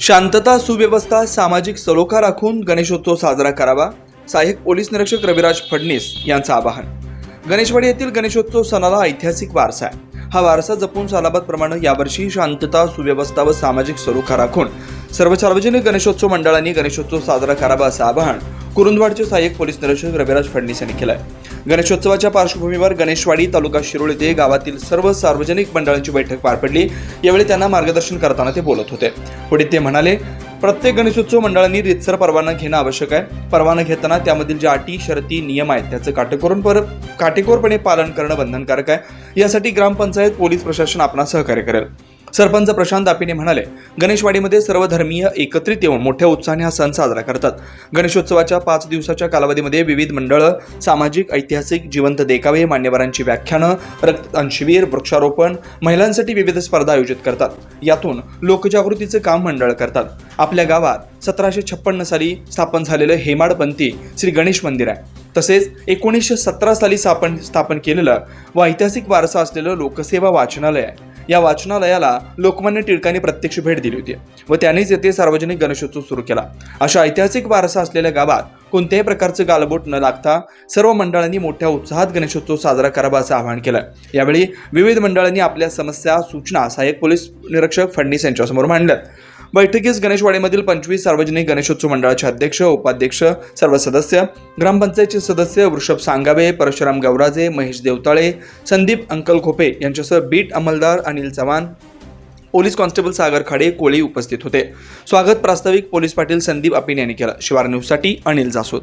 शांतता सुव्यवस्था सामाजिक सलोखा राखून गणेशोत्सव साजरा करावा. सहाय्यक पोलीस निरीक्षक रविराज फडणीस यांचं आवाहन. गणेशवाडी येथील गणेशोत्सव सणाला ऐतिहासिक वारसा आहे. हा वारसा जपून सालाबादप्रमाणे यावर्षी शांतता सुव्यवस्था व सामाजिक सलोखा राखून सर्व सार्वजनिक गणेशोत्सव मंडळांनी गणेशोत्सव साजरा करावा असं आवाहन कुरुंदवाडचे सहाय्यक पोलीस निरीक्षक रविराज फडणीस यांनी केलं आहे गणेशोत्सवाच्या पार्श्वभूमीवर गणेशवाडी तालुका शिरोळ येथे गावातील सर्व सार्वजनिक मंडळांची बैठक पार पडली. यावेळी त्यांना मार्गदर्शन करताना ते बोलत होते. पुढे ते म्हणाले प्रत्येक गणेशोत्सव मंडळांनी रितसर परवाना घेणं आवश्यक आहे. परवाना घेताना त्यामधील ज्या अटी शर्ती नियम आहेत त्याचं काटेकोरून पर काटेकोरपणे पालन करणं बंधनकारक आहे. यासाठी ग्रामपंचायत पोलीस प्रशासन आपणा सहकार्य करेल. सरपंच प्रशांत दापिने म्हणाले गणेशवाडीमध्ये सर्व धर्मीय एकत्रित येऊन मोठ्या उत्साहाने हा सण साजरा करतात. गणेशोत्सवाच्या पाच दिवसाच्या कालावधीमध्ये विविध मंडळं सामाजिक ऐतिहासिक जिवंत देखावे मान्यवरांची व्याख्यानं रक्तदान शिबिर वृक्षारोपण महिलांसाठी विविध स्पर्धा आयोजित करतात. यातून लोकजागृतीचं काम मंडळ करतात. आपल्या गावात सतराशे छप्पन्न साली स्थापन झालेलं हेमाडपंथी श्री गणेश मंदिर आहे. तसेच एकोणीसशे सतरा साली स्थापन स्थापन केलेलं व ऐतिहासिक वारसा असलेलं लोकसेवा वाचनालय आहे. या वाचनालयाला लोकमान्य टिळकांनी प्रत्यक्ष भेट दिली होती व त्यानेच येथे सार्वजनिक गणेशोत्सव सुरू केला. अशा ऐतिहासिक वारसा असलेल्या गावात कोणत्याही प्रकारचं गालबोट न लागता सर्व मंडळांनी मोठ्या उत्साहात गणेशोत्सव साजरा करावा असं आवाहन केलं यावेळी विविध मंडळांनी आपल्या समस्या सूचना सहाय्यक पोलीस निरीक्षक फडणीस यांच्यासमोर मांडल्यात. बैठकीस गणेशवाडीमधील पंचवीस सार्वजनिक गणेशोत्सव मंडळाचे अध्यक्ष उपाध्यक्ष सर्व सदस्य ग्रामपंचायतचे सदस्य वृषभ सांगावे परशुराम गौराजे महेश देवताळे संदीप अंकल खोपे यांच्यासह बीट अंमलदार अनिल चव्हाण पोलीस कॉन्स्टेबल सागर खाडे कोळी उपस्थित होते. स्वागत प्रास्ताविक पोलीस पाटील संदीप अपिन यांनी केलं. शिवार न्यूजसाठी अनिल जासूद.